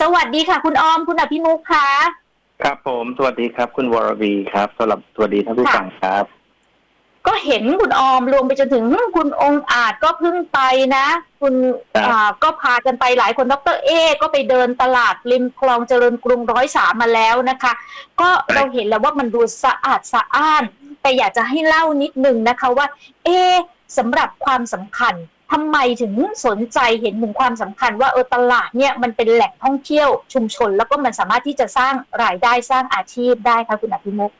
สวัสดีค่ะ คุณออมคุณอภิมุขค่ะครับผม สวัสดีครับคุณวรวีครับสำหรับสวัสดีท่านผู้ค่ะฟังครับ ก็เห็นคุณออมรวมไปจนถึงคุณองค์อาจก็เพิ่งไปนะ คุณครับอ่าก็พากันไปหลายคนดรเอ ก็ไปเดินตลาดริมคลองเจริญกรุงร้อยสามมาแล้วนะคะ ก็เราเห็นแล้วว่ามันดูสะอาดสะอ้าน แต่อยากจะให้เล่านิดนึงนะคะว่า เอะสำหรับความสำคัญ ทำไมถึงสนใจเห็นถึงความสำคัญว่าเออตลาดเนี่ยมันเป็นแหล่งท่องเที่ยวชุมชน แล้วก็มันสามารถที่จะสร้างรายได้สร้างอาชีพได้ค่ะคุณอภิมุข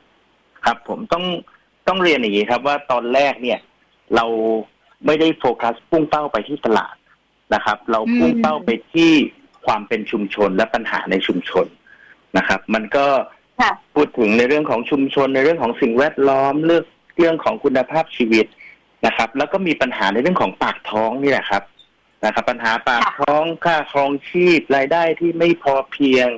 ครับผมต้องต้องเรียนอย่างนี้ครับว่าตอนแรกเนี่ย เราไม่ได้โฟกัสพุ่งเป้าไปที่ตลาดนะครับ เราพุ่งเป้าไปที่ความเป็นชุมชนและปัญหาในชุมชนนะครับ มันก็ค่ะพูดถึงในเรื่องของชุมชนในเรื่องของสิ่งแวดล้อมเรื่องเรื่องของคุณภาพชีวิต นะครับ แล้วก็มีปัญหาในเรื่องของปากท้องนี่แหละครับนะครับ ปัญหาปากค่ะท้องค่าครองชีพรายได้ที่ไม่พอเพียง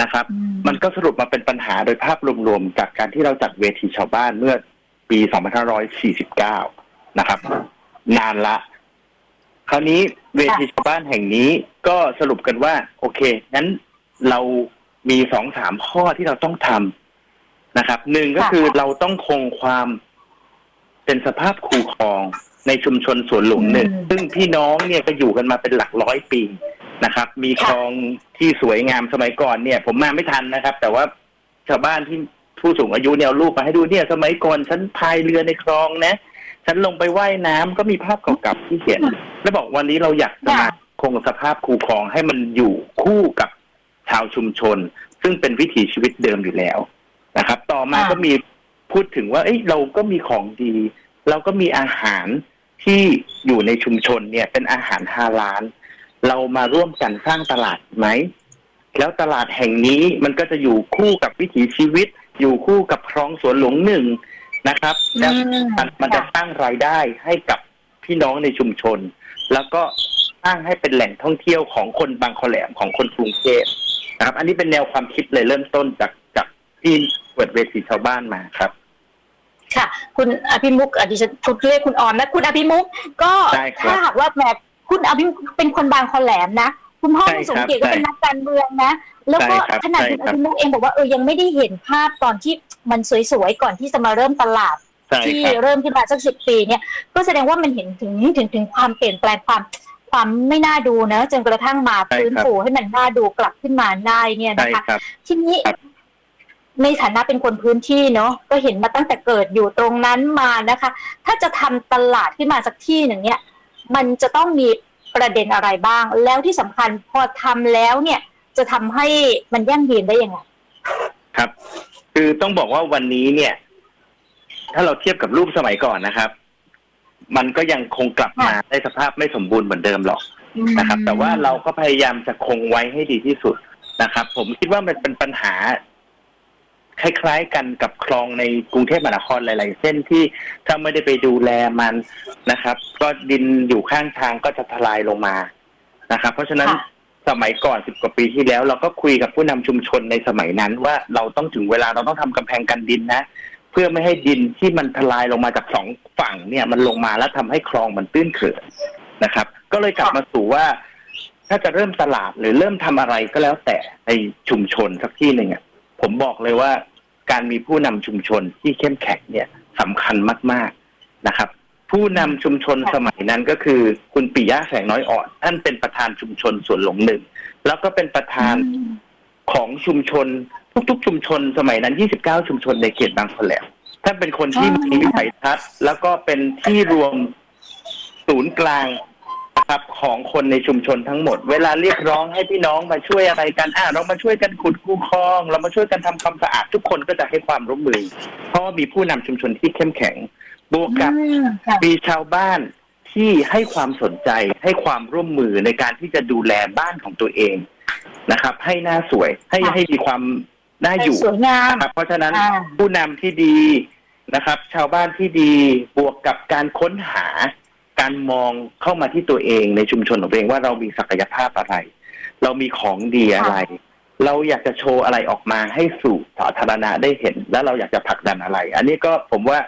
นะครับอืมมันก็สรุปมาเป็นปัญหาโดยภาพรวมๆจากการที่เราจัดเวทีชาวบ้านเมื่อปี 2549 นะครับ นานละ คราวนี้เวทีชาวบ้านแห่งนี้ก็สรุปกันว่า โอเคงั้นเรามีสองสามข้อที่เราต้องทำนะครับหนึ่งก็คือค่ะเราต้องคงความ เป็นสภาพคูครองในชุมชนสวนหลวงหนึ่งอืมซึ่งพี่น้องเนี่ยก็อยู่กันมาเป็นหลักร้อยปีนะครับ มีคค่ะลองที่สวยงามสมัยก่อนเนี่ย ผมมาไม่ทันนะครับ แต่ว่าชาวบ้านที่ผู้สูงอายุเนี่ยเอารูปมาให้ดูเนี่ย สมัยก่อนฉันพายเรือในคลองนะ ฉันลงไปว่ายน้ำก็มีภาพเก่าๆที่เห็นแล้วบอกวันนี้เราอยากจะมาคงสภาพคูคลองให้มันอยู่คู่กับชาวชุมชน ซึ่งเป็นวิถีชีวิตเดิมอยู่แล้วนะครับ ต่อมาค่ะก็มี พูดถึงว่า เอ้ยเราก็มีของดี เราก็มีอาหารที่อยู่ในชุมชนเนี่ย เป็นอาหารฮาลาลเรามาร่วมกันสร้างตลาดไหม แล้วตลาดแห่งนี้มันก็จะอยู่คู่กับวิถีชีวิต อยู่คู่กับคลองสวนหลวงหนึ่งนะครับแล้วอืมมันมันจะค่ะสร้างรายได้ให้กับพี่น้องในชุมชน แล้วก็สร้างให้เป็นแหล่งท่องเที่ยวของคนบางขอแหลมของคนกรุงเทพนะครับ อันนี้เป็นแนวความคิดเลยเริ่มต้นจากจากที่เปิดเวทีชาวบ้านมาครับ ค่ะ คุณอภิมุกอะดิฉันทุกเรียกคุณออมนะคุณอภิมุกก็ได้ครับ ถ้าหากว่าแหมคุณอภิมุกเป็นคนบางคอแหลมนะคุณพ่อใช่คุณสมครับเกียรติก็เป็นใช่นักการเมืองนะ แล้วก็ใช่ครับขนาดใช่คุณคอรับ ภิมุกเองบอกว่าเออยังไม่ได้เห็นภาพตอนที่มันสวยๆก่อนที่จะมาเริ่มตลาด ใช่ที่ครับ เริ่มขึ้นมาสักสิบปีเนี่ยก็แสดงว่ามันเห็นถึงถึงถึงความเปลี่ยนแปลงความความไม่น่าดูนะจนกระทั่งมาใช่ครับ ฟื้นฟูให้มันน่าดูกลับขึ้นมาได้เนี่ยใช่นะคะ ครับ ทีนี้ครับ ในฐานะเป็นคนพื้นที่เนาะก็เห็นมาตั้งแต่เกิดอยู่ตรงนั้นมานะคะ ถ้าจะทำตลาดขึ้นมาสักที่หนึ่งเนี่ย มันจะต้องมีประเด็นอะไรบ้าง แล้วที่สำคัญพอทำแล้วเนี่ยจะทำให้มันยั่งยืนได้ยังไงครับ คือต้องบอกว่าวันนี้เนี่ย ถ้าเราเทียบกับรูปสมัยก่อนนะครับ มันก็ยังคงกลับมาได้สภาพไม่สมบูรณ์เหมือนเดิมหรอกนะครับ แต่ว่าเราก็พยายามจะคงไว้ให้ดีที่สุดนะครับ ผมคิดว่ามันเป็นปัญหา คล้ายๆกันกับคลองในกรุงเทพมหานครหลาย ๆ เส้นที่ถ้าไม่ได้ไปดูแลมันนะครับ ก็ดินอยู่ข้างทางก็จะทลายลงมานะครับ เพราะฉะนั้นค่ะสมัยก่อนสิบกว่าปีที่แล้ว เราก็คุยกับผู้นำชุมชนในสมัยนั้น ว่าเราต้องถึงเวลาเราต้องทำกำแพงกันดินนะ เพื่อไม่ให้ดินที่มันทลายลงมาจากสองฝั่งเนี่ยมันลงมาแล้วทำให้คลองมันตื้นเขินนะครับ ก็เลยกลับมาสู่ว่า ถ้าจะเริ่มตลาดหรือเริ่มทำอะไรก็แล้วแต่ในชุมชนสักที่หนึ่งอะผมบอกเลยว่า การมีผู้นำชุมชนที่เข้มแข็งเนี่ยสำคัญมาก ๆนะครับ ผู้นำชุมชนค่ะสมัยนั้นก็คือ คุณปิยะแสงน้อยอ่อนท่านเป็นประธานชุมชนสวนหลงหนึ่ง แล้วก็เป็นประธานอืมของชุมชน ทุก ๆ ชุมชน สมัยนั้น 29 ชุมชนในเขตบางขแหลมท่านเป็นคนที่อ๋อมีวิสัยทัศน์แล้วก็เป็นที่รวมศูนย์กลาง นะครับของคนในชุมชนทั้งหมด เวลาเรียกร้องให้พี่น้องมาช่วยอะไรกันอ่าเรามาช่วยกันขุดคูคลอง เรามาช่วยกันทำความสะอาดทุกคนก็จะให้ความร่วมมือ เพราะว่ามีผู้นำชุมชนที่เข้มแข็งบวกกับอืมค่ะมีชาวบ้านที่ให้ความสนใจให้ความร่วมมือในการที่จะดูแลบ้านของตัวเองนะครับ ให้หน้าสวยให้ค่ะให้มีความน่าอยู่สวยงามนะครับเพราะฉะนั้นอ่าผู้นำที่ดีนะครับ ชาวบ้านที่ดีบวกกับการค้นหา การมองเข้ามาที่ตัวเองในชุมชนของตัวเองว่าเรามีศักยภาพอะไร เรามีของดีอะไร เราอยากจะโชว์อะไรออกมาให้สู่สาธารณะได้เห็น แล้วเราอยากจะผลักดันอะไร อันนี้ก็ผมว่า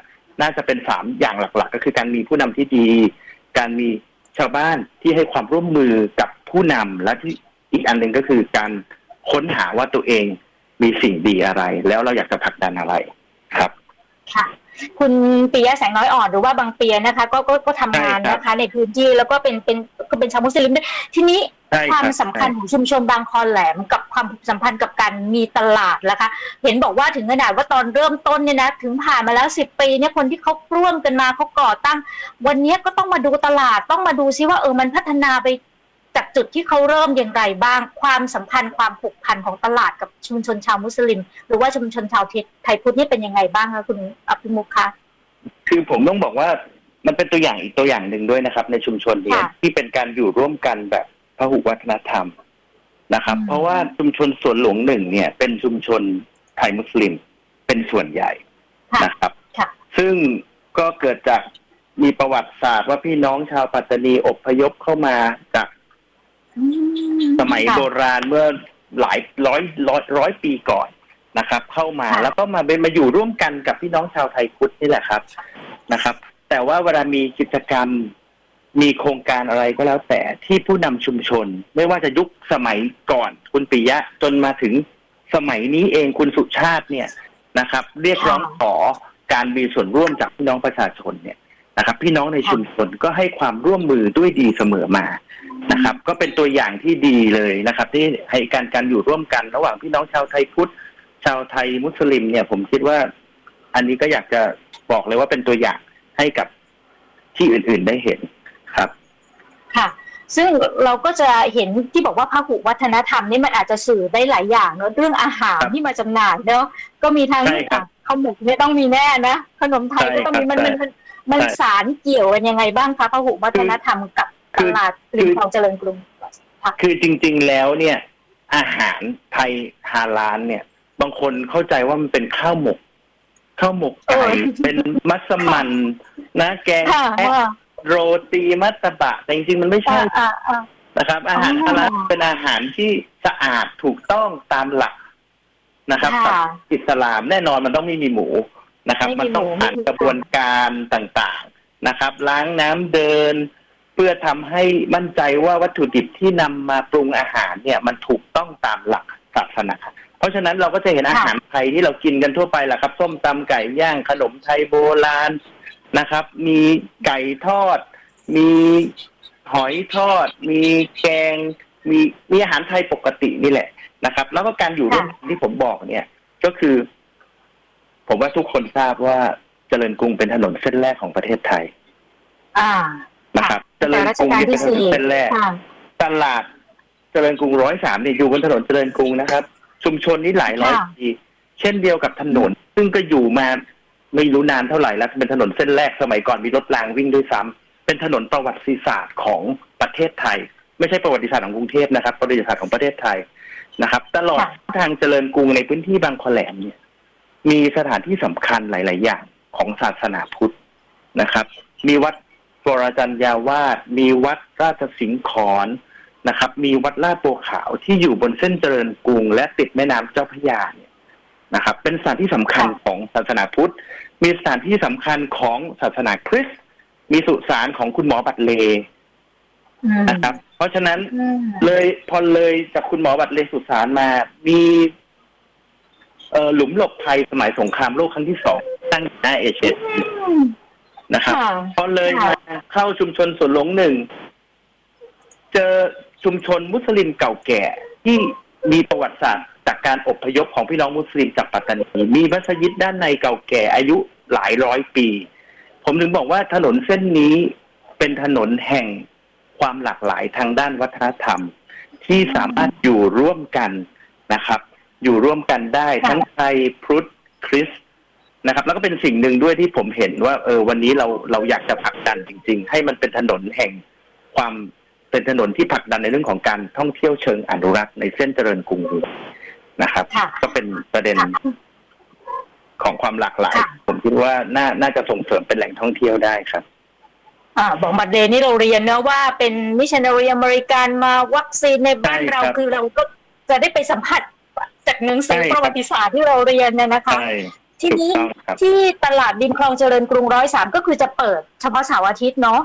น่าจะเป็นสามอย่างหลัก ๆ ก็คือการมีผู้นำที่ดี การมีชาวบ้านที่ให้ความร่วมมือกับผู้นำและที่อีกอันหนึ่งก็คือการค้นหาว่าตัวเองมีสิ่งดีอะไร แล้วเราอยากจะผลักดันอะไรครับ ค่ะ คุณปิยะแสงน้อยอ่อนหรือว่าบางเปียนะคะ ก็ก็ก็ทำงานใช่ครับนะคะ ในพื้นที่แล้วก็เป็นเป็นก็เป็นชาวมุสลิมด้วยทีนี้ใช่ครัวาบมสำคัญของชุมชนบางคอแหลมกับความสัมพันธ์กับการมีตลาดนะคะ เห็นบอกว่าถึงขนาดว่าตอนเริ่มต้นเนี่ยนะถึงผ่านมาแล้วสิบปีเนี่ยคนที่เขาร่วมกันมาเขาก่อตั้ง วันนี้ก็ต้องมาดูตลาดต้องมาดูซิว่าเออมันพัฒนาไป จากจุดที่เขาเริ่มอย่างไรบ้าง ความสัมพันธ์ความผูกพันของตลาดกับชุมชนชาวมุสลิม หรือว่าชุมชนชาวไทยพุทธนี่เป็นยังไงบ้างคะคุณอภิมุขคะคือผมต้องบอกว่ามันเป็นตัวอย่างอีกตัวอย่างหนึ่งด้วยนะครับ ในชุมชนเนี้ค่ะที่เป็นการอยู่ร่วมกันแบบพหุวัฒนธรรมนะครับอืมเพราะว่าชุมชนสวนหลวงหนึ่งเนี่ย เป็นชุมชนไทยมุสลิมเป็นส่วนใหญ่ค่ะนะครับค่ะซึ่งก็เกิดจากมีประวัติศาสตร์ว่าพี่น้องชาวปัตตานีอพยพเข้ามาจากอื สมัยค่ะโบราณเมื่อหลายร้อยร้อยร้อยปีก่อนนะครับ เข้ามาค่ะแล้วก็มาเป็นมาอยู่ร่วมกันกับพี่น้องชาวไทยพุทธนี่แหละครับนะครับ แต่ว่าเวลามีกิจกรรมมีโครงการอะไรก็แล้วแต่ที่ผู้นำชุมชน ไม่ว่าจะยุคสมัยก่อนคุณปิยะจนมาถึงสมัยนี้เองคุณสุชาติเนี่ยนะครับ เรียกร้องขอการมีส่วนร่วมจากพี่น้องประชาชนเนี่ย นะครับ พี่น้องในชุมชนก็ให้ความร่วมมือด้วยดีเสมอมานะครับ ก็เป็นตัวอย่างที่ดีเลยนะครับ ที่ให้การการอยู่ร่วมกันระหว่างพี่น้องชาวไทยพุทธ ชาวไทยมุสลิมเนี่ย ผมคิดว่า อันนี้ก็อยากจะบอกเลยว่าเป็นตัวอย่างให้กับที่อื่น ๆได้เห็นครับ ค่ะซึ่งเราก็จะเห็นที่บอกว่าพหุวัฒนธรรมนี่มันอาจจะสื่อได้หลายอย่างเนอะเรื่องอาหารครับที่มาจำหน่ายเนอะก็มีทั้งใช่ครับข้าวหมกเนี่ยต้องมีแน่นะขนมไทยใช่ก็ต้องมีครับมันมัน มันมันใช่สารเกี่ยวกันยังไงบ้างคะพหุวัฒนธรรมกับคืตอลาดริมคลองเจริญกรุงคือจริง ๆแล้วเนี่ย อาหารไทยฮาลานเนี่ย บางคนเข้าใจว่ามันเป็นข้าวหมกข้าวหมกไก่เออเป็นมัสมั่นนะแกงค่ะแพะว่าโรตีมัตตบะ แต่จริงๆมันไม่ใช่อ่าอ่าอ่านะครับ อาหารอ๋อฮาลาลเป็นอาหารที่สะอาดถูกต้องตามหลักนะครับค่ะอิสลามแน่นอนมันต้องไม่มีหมู นะครับ ไม่มีมันต้องหมูผ่านไม่มี กระบวนการต่างๆนะครับ ล้างน้ำเดิน เพื่อทำให้มั่นใจว่าวัตถุดิบที่นำมาปรุงอาหารเนี่ยมันถูกต้องตามหลักศาสนา เพราะฉะนั้นเราก็จะเห็นอาหารไทยที่เรากินกันทั่วไปแหละครับส้มตำไก่ย่างขนมไทยโบราณนะครับ มีไก่ทอด มีหอยทอด มีแกง มีมีอาหารไทยปกตินี่แหละนะครับ แล้วก็การอยู่ร่วมกันที่ผมบอกเนี่ย ก็คือ ผมว่าทุกคนทราบว่าเจริญกรุงเป็นถนนเส้นแรกของประเทศไทย อ่า นะครับเจแต่ริญรักชรุงกาลนี่เป็ที่นถนนสี่เส้นแรกค่ะตลาดเจริญกรุงร้อยสามเนี่ยอยู่บนถนนเจริญกรุงนะครับ ชุมชนนี้หลายร้อยค่ะปีเช่นเดียวกับถนน ซึ่งก็อยู่มาไม่รู้นานเท่าไหร่แล้วเป็นถนนเส้นแรกสมัยก่อนมีรถรางวิ่งด้วยซ้ำเป็นถนนประวัติศาสตร์ของประเทศไทย ไม่ใช่ประวัติศาสตร์ของกรุงเทพนะครับ ประวัติศาสตร์ของประเทศไทยนะครับ ตลอดค่ะทางเจริญกรุงในพื้นที่บางขแหลมเนี่ย มีสถานที่สำคัญหลาย ๆ อย่างของศาสนาพุทธนะครับ มีวัดวรจันยาวาสมีวัดราชสิงห์ขอนนะครับ มีวัดลาดบัวขาวที่อยู่บนเส้นเจริญกรุง และติดแม่น้ำเจ้าพระยาเนี่ยนะครับ เป็นสถานที่สำคัญค่ะของศาสนาพุทธ มีสถานที่สำคัญของศาสนาคริสต์มีสุสานของคุณหมอบัตรเลอืมนะครับ เพราะฉะนั้นอืมเลยพอเลยจากคุณหมอบัตรเลสุสานมา มีเอ่อ หลุมหลบภัยสมัยสงครามโลกครั้งที่สองตั้งอยู่หน้าเอเชียนะครับค่ะพอเลยค่ะมาเข้าชุมชนสวนหลวงหนึ่ง เจอชุมชนมุสลิมเก่าแก่ที่มีประวัติศาสตร์ จากการอพยพของพี่น้องมุสลิมจากปัตตานีมีมัสยิดด้านในเก่าแก่อายุหลายร้อยปี ผมถึงบอกว่าถนนเส้นนี้เป็นถนนแห่งความหลากหลายทางด้านวัฒนธรรม ที่สามารถอยู่ร่วมกันนะครับ อยู่ร่วมกันได้ค่ะทั้งไทยพุทธคริสต์นะครับ แล้วก็เป็นสิ่งหนึ่งด้วยที่ผมเห็นว่า เออวันนี้เราเราอยากจะผลักดันจริง ๆ ให้มันเป็นถนนแห่งความเป็นถนนที่ผลักดันในเรื่องของการท่องเที่ยวเชิงอนุรักษ์ในเส้นเจริญกรุงนะครับค่ะก็เป็นประเด็นค่ะของความหลากหลายค่ะผมคิดว่าน่าน่าจะส่งเสริมเป็นแหล่งท่องเที่ยวได้ครับอ่าบอกบัตรเดย์นี่เราเรียนเนอะว่าเป็นมิชชันนารีอเมริกันมาวัคซีนในบ้านใช่เราครับคือเราก็จะได้ไปสัมผัส จากหนังสือใช่ครับประวัติศาสตร์ที่เราเรียนเนี่ยนะคะใช่ทีถูกนี้ต้องครับที่ตลาดริมคลองเจริญกรุงร้อยสามก็คือจะเปิดเฉพาะเสาร์อาทิตย์เนาะ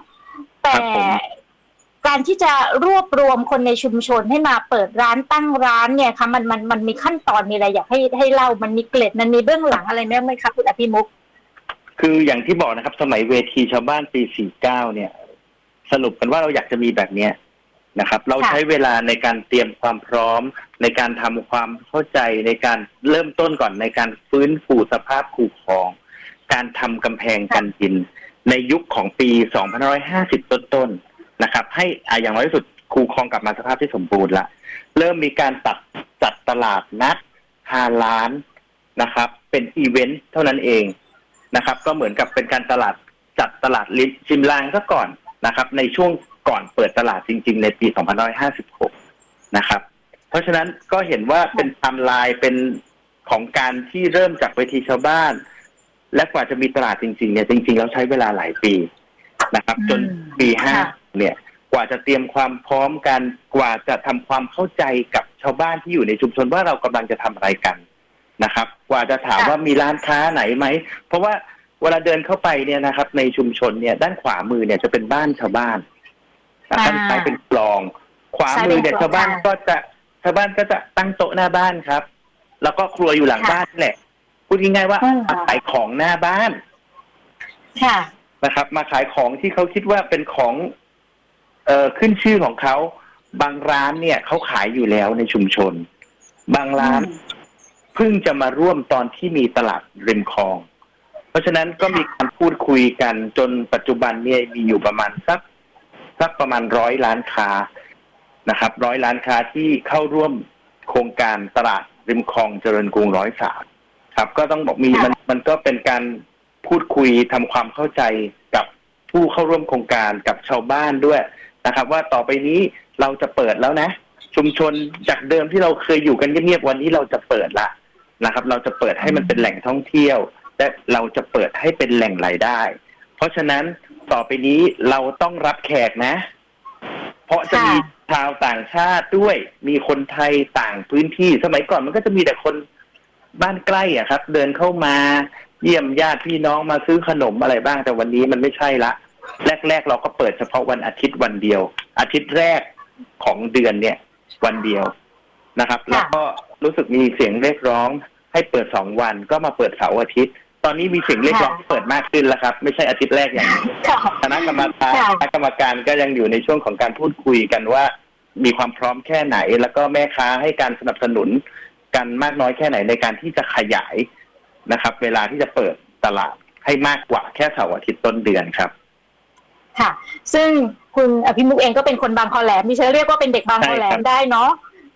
แต่ครับผมการที่จะรวบรวมคนในชุมชนให้มาเปิดร้านตั้งร้านเนี่ยค่ะมันมันมันมีขั้นตอนมีอะไรอยากให้ให้เล่ามันมีเกล็ดมันมีเบื้องหลังอะไรไหมคะคุณอภิมุกคืออย่างที่บอกนะครับ สมัยเวทีชาวบ้านปี 49 เนี่ย สรุปกันว่าเราอยากจะมีแบบเนี้ย นะครับ เราค่ะใช้เวลาในการเตรียมความพร้อม ในการทำความเข้าใจในการเริ่มต้นก่อนในการฟื้นฟูสภาพคูคลอง การทำกำแพงกันดิน ในยุคของปี 2550 ต้นๆนะครับ ให้อะอย่างน้อยที่สุดคูคลองกลับมาสภาพที่สมบูรณ์ละเริ่มมีการตัดจัดตลาดนัดฮาล้านนะครับ เป็นอีเวนต์เท่านั้นเองนะครับ ก็เหมือนกับเป็นการตลาดจัดตลาดลิชิมลางซะก่อนนะครับ ในช่วง ก่อนเปิดตลาดจริง ๆ ในปี 2556 นะครับ เพราะฉะนั้นก็เห็นว่าเป็นไทม์ไลน์เป็นของการที่เริ่มจากเวทีชาวบ้าน และกว่าจะมีตลาดจริง ๆ เนี่ยจริง ๆ แล้วใช้เวลาหลายปีนะครับอืมจนปีห้าค่ะเนี่ยกว่าจะเตรียมความพร้อมกันกว่าจะทำความเข้าใจกับชาวบ้านที่อยู่ในชุมชนว่าเรากำลังจะทำอะไรกันนะครับ กว่าจะถามว่ามีร้านค้าไหนไหม เพราะว่าเวลาเดินเข้าไปเนี่ยนะครับ ในชุมชนเนี่ยด้านขวามือเนี่ยจะเป็นบ้านชาวบ้านนะ ด้านซ้ายเป็นคลอง ขวามือเนี่ยชาวบ้านก็จะชาวบ้านก็จะตั้งโต๊ะหน้าบ้านครับ แล้วก็ครัวอยู่หลังบ้านนี่แหละพูดง่ายๆว่ามาขายของหน้าบ้านค่ะนะครับ มาขายของที่เขาคิดว่าเป็นของ เอ่อขึ้นชื่อของเขาบางร้านเนี่ยเขาขายอยู่แล้วในชุมชน บางร้านเพิ่งจะมาร่วมตอนที่มีตลาดริมคลอง เพราะฉะนั้นก็มีการพูดคุยกันจนปัจจุบันเนี่ยมีอยู่ประมาณสัก สักประมาณร้อยล้านค้านะครับร้อยล้านค้าที่เข้าร่วมโครงการตลาดริมคลองเจริญกรุงร้อยสามครับ ก็ต้องบอกมีค่ะมันมันก็เป็นการพูดคุยทำความเข้าใจกับผู้เข้าร่วมโครงการกับชาวบ้านด้วยนะครับ ว่าต่อไปนี้เราจะเปิดแล้วนะ ชุมชนจากเดิมที่เราเคยอยู่กันเงียบๆวันนี้เราจะเปิดละนะครับ เราจะเปิดให้มันเป็นแหล่งท่องเที่ยว และเราจะเปิดให้เป็นแหล่งรายได้ เพราะฉะนั้น ต่อไปนี้เราต้องรับแขกนะ เพราะจะมีชาวต่างชาติด้วย มีคนไทยต่างพื้นที่ สมัยก่อนมันก็จะมีแต่คนบ้านใกล้อะครับ เดินเข้ามาเยี่ยมญาติพี่น้องมาซื้อขนมอะไรบ้างแต่วันนี้มันไม่ใช่ละ แรก ๆ เราก็เปิดเฉพาะวันอาทิตย์วันเดียว อาทิตย์แรกของเดือนเนี่ย วันเดียวนะครับ แล้วก็รู้สึกมีเสียงเรียกร้องให้เปิดสองวันก็มาเปิดเสาร์อาทิตย์ ตอนนี้มีเสียงเรียกร้องให้เปิดมากขึ้นแล้วครับ ไม่ใช่อาทิตย์แรกอย่างนี้ค่ะคณะกรรมการค่ะคณะกรรมการก็ยังอยู่ในช่วงของการพูดคุยกันว่า มีความพร้อมแค่ไหน แล้วก็แม่ค้าให้การสนับสนุนกันมากน้อยแค่ไหนในการที่จะขยายนะครับ เวลาที่จะเปิดตลาดให้มากกว่าแค่เสาร์อาทิตย์ต้นเดือนครับ ค่ะ ซึ่งคุณอภิมุกเองก็เป็นคนบางคอแหลมดิฉันเรียกว่าเป็นเด็กบางคอแหลใช่ครัมบได้เนาะ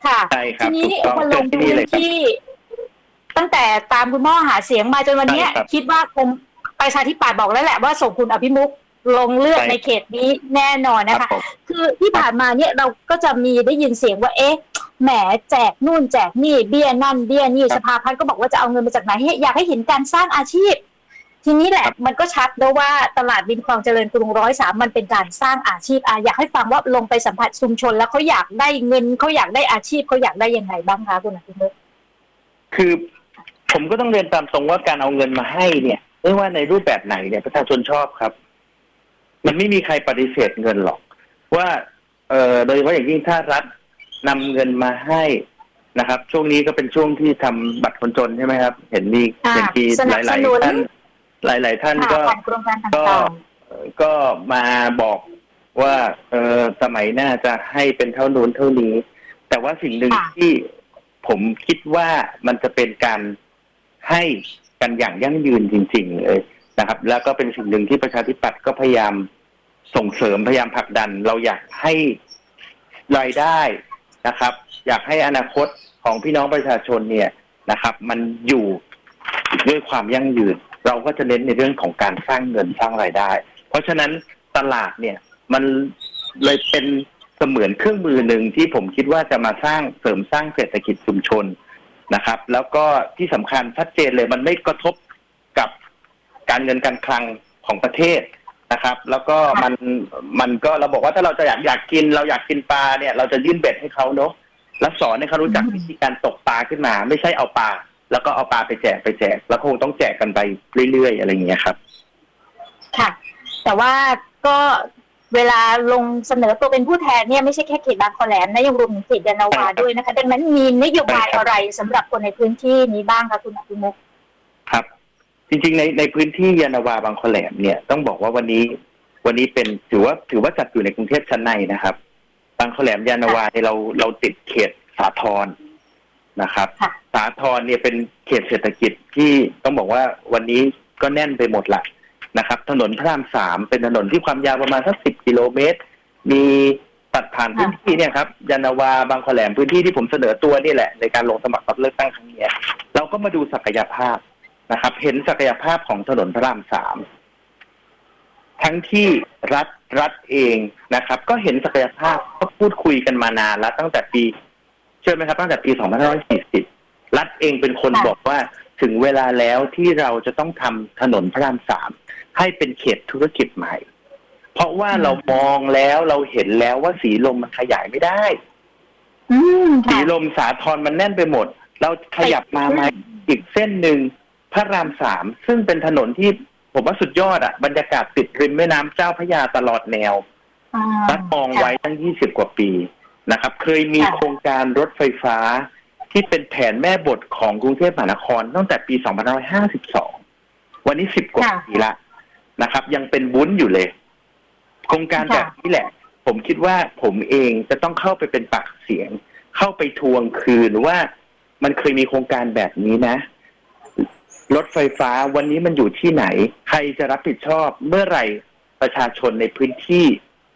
ค่ะใช่ครับทีนี้ถูกต้องพอลงเกิดที่นี่พื้นเลยครับที่ ตั้งแต่ตามคุณพ่อหาเสียงมาจนวันเนี้ย ใช่ครับ คิดว่าคงประชาธิปัตย์บอกแล้วแหละว่าส่งคุณอภิมุกลงเลือกใช่ในเขตนี้แน่นอนครันะบคะผมคือที่ผ่านมาเนี่ยเราก็จะมีได้ยินเสียงว่า เอ๊ะแหมแจกนู่นแจกนี่เบี้ยนั่นเบี้ยนี่ครับสภาพัฒน์ก็บอกว่าจะเอาเงินมาจากไหนให้อยากให้เห็นการสร้างอาชีพ ทีนี้แหละครับมันก็ชัดแล้วว่าตลาดริมคลองเจริญกรุงร้อยสามมันเป็นการสร้างอาชีพอะอยากให้ฟังว่าลงไปสัมผัสชุมชน แล้วเขาอยากได้เงินเขาอยากได้อาชีพเขาอยากได้ยังไงบ้างคะคุณอภิมุก คือ ผมก็ต้องเรียนตามตรงว่าการเอาเงินมาให้เนี่ยไม่ว่าในรูปแบบไหนเนี่ยประชาชนชอบครับ มันไม่มีใครปฏิเสธเงินหรอก ว่า เอ่อโดยเฉพาะอย่างยิ่งถ้ารัฐนำเงินมาให้นะครับ ช่วงนี้ก็เป็นช่วงที่ทำบัตรคนจนใช่ไหมครับ เห็นมีอ่าเห็นทีสหนับสลายนุนๆท่าน หลายๆท่านค่ะก็ผ่านโครงการต่ก็างเอ่อก็มาบอกว่า เออสมัยหน้าจะให้เป็นเท่านู้นเท่านี้ แต่ว่าสิ่งหนึ่งที่ผมคิดว่ามันจะเป็นการ ให้กันอย่างยั่งยืนจริง ๆ เลยนะครับ แล้วก็เป็นสิ่งหนึ่งที่ประชาธิปัตย์ก็พยายามส่งเสริมพยายามผลักดัน เราอยากให้รายได้นะครับ อยากให้อนาคตของพี่น้องประชาชนเนี่ยนะครับ มันอยู่ด้วยความยั่งยืน เราก็จะเน้นในเรื่องของการสร้างเงินสร้างรายได้ เพราะฉะนั้นตลาดเนี่ยมันเลยเป็นเสมือนเครื่องมือหนึ่งที่ผมคิดว่าจะมาสร้างเสริมสร้างเศรษฐกิจชุมชน นะครับ แล้วก็ที่สำคัญชัดเจนเลยมันไม่กระทบกับการเงินการคลังของประเทศนะครับ แล้วก็มันมันก็เราบอกว่าถ้าเราจะอยากอยากกิน เราอยากกินปลาเนี่ย เราจะยื่นเบ็ดให้เขาเนาะแล้วสอนให้เขารู้จักวิธีการตกปลาขึ้นมา ไม่ใช่เอาปลาแล้วก็เอาปลาไปแจกไปแจก แล้วคงต้องแจกกันไปเรื่อยๆอะไรอย่างเงี้ยครับ ค่ะ แต่ว่าก็ เวลาลงเสนอตัวเป็นผู้แทนเนี่ยไม่ใช่แค่เขตบางคอแหลมนะยังรวมถึงเขตยานนาวาด้วยนะคะดังนั้นมีนโยบายอะไรสำหรับคนในพื้นที่นี้บ้างคะคุณอภิมุกครับ จริง ๆ ในในพื้นที่ยานาวาบางขแหลมเนี่ยต้องบอกว่าวันนี้ วันนี้เป็นถือว่าถือว่าจัดอยู่ในกรุงเทพชั้นในนะครับ บางขแหลมยานาวาเนี่ยเราเราติดเขตสาทรนะครับค่ะสาทรเนี่ยเป็นเขตเศรษฐกิจที่ต้องบอกว่าวันนี้ก็แน่นไปหมดละนะครับ ถนนพระรามสามเป็นถนนที่ความยาวประมาณสักสิบ กิโลเมตร มีตัดผ่านพื้นที่เนี่ยครับยานาวาบางขแหลมพื้นที่ที่ผมเสนอตัวนี่แหละ ในการลงสมัครรับเลือกตั้งครั้งเนี้ยเราก็มาดูศักยภาพนะครับ เห็นศักยภาพของถนนพระรามสามทั้งที่รัฐรัฐเองนะครับ ก็เห็นศักยภาพก็พูดคุยกันมานานแล้วตั้งแต่ปี เชื่อไหมครับ ตั้งแต่ปี2540 รัฐเองเป็นคนค่ะบอกว่าถึงเวลาแล้วที่เราจะต้องทำถนนพระรามสามให้เป็นเขตธุรกิจใหม่ เพราะว่าเรามองแล้วเราเห็นแล้วว่าสีลมมันขยายไม่ได้ อืมสีค่ะลมสาทรมันแน่นไปหมด เราขยับมาไหมอีกเส้นหนึ่งพระรามสามซึ่งเป็นถนนที่ผมว่าสุดยอดอะบรรยากาศติดริมแม่น้ำเจ้าพระยาตลอดแนว อ่า รัฐมองไว้ตั้ง 20 กว่าปีนะครับ เคยมีค่ะ โครงการรถไฟฟ้าที่เป็นแผนแม่บทของกรุงเทพมหานครตั้งแต่ปี 2552 วันนี้ 10 กว่าค่ะปีละนะครับ ยังเป็นวุ้นอยู่เลย โครงการค่ะแบบนี้แหละ ผมคิดว่าผมเองจะต้องเข้าไปเป็นปากเสียง เข้าไปทวงคืนว่ามันเคยมีโครงการแบบนี้นะรถไฟฟ้าวันนี้มันอยู่ที่ไหน ใครจะรับผิดชอบเมื่อไหร่ประชาชนในพื้นที่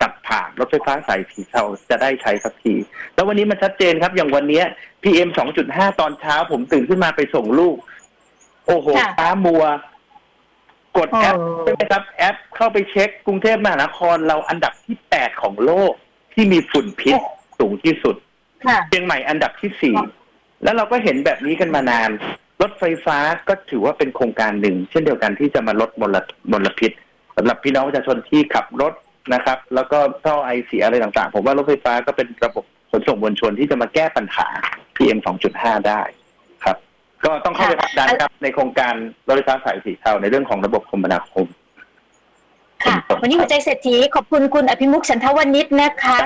ตัดผ่านรถไฟฟ้าสายสีเทาจะได้ใช้สักที แล้ววันนี้มันชัดเจนครับ อย่างวันเนี้ย PM 2.5ตอนเช้า ผมตื่นขึ้นมาไปส่งลูก โอ้โหค่ะฟ้ามัว กดแอปโอ้ใช่ไหมครับแอปเข้าไปเช็คกรุงเทพมหานครเราอันดับที่8ของโลกที่มีฝุ่นพิษสูงที่สุดค่ะเชียงใหม่อันดับที่สี่ค่ะแล้วเราก็เห็นแบบนี้กันมานาน รถไฟฟ้าก็ถือว่าเป็นโครงการหนึ่ง เช่นเดียวกันที่จะมาลดมลมลพิษสำหรับพี่น้องประชาชนที่ขับรถนะครับ แล้วก็ท่อไอเสียอะไรต่างๆ ผมว่ารถไฟฟ้าก็เป็นระบบขนส่งมวลชนที่จะมาแก้ปัญหา PM 2.5 ได้ครับ ก็ต้องเข้าไปผลักดันครับในโครงการรถไฟฟ้าสายสีเทาในเรื่องของระบบคมนาคม ค่ะ วันนี้หัวใจเศรษฐีขอบคุณคุณอภิมุกฉันทวณิชนะคะ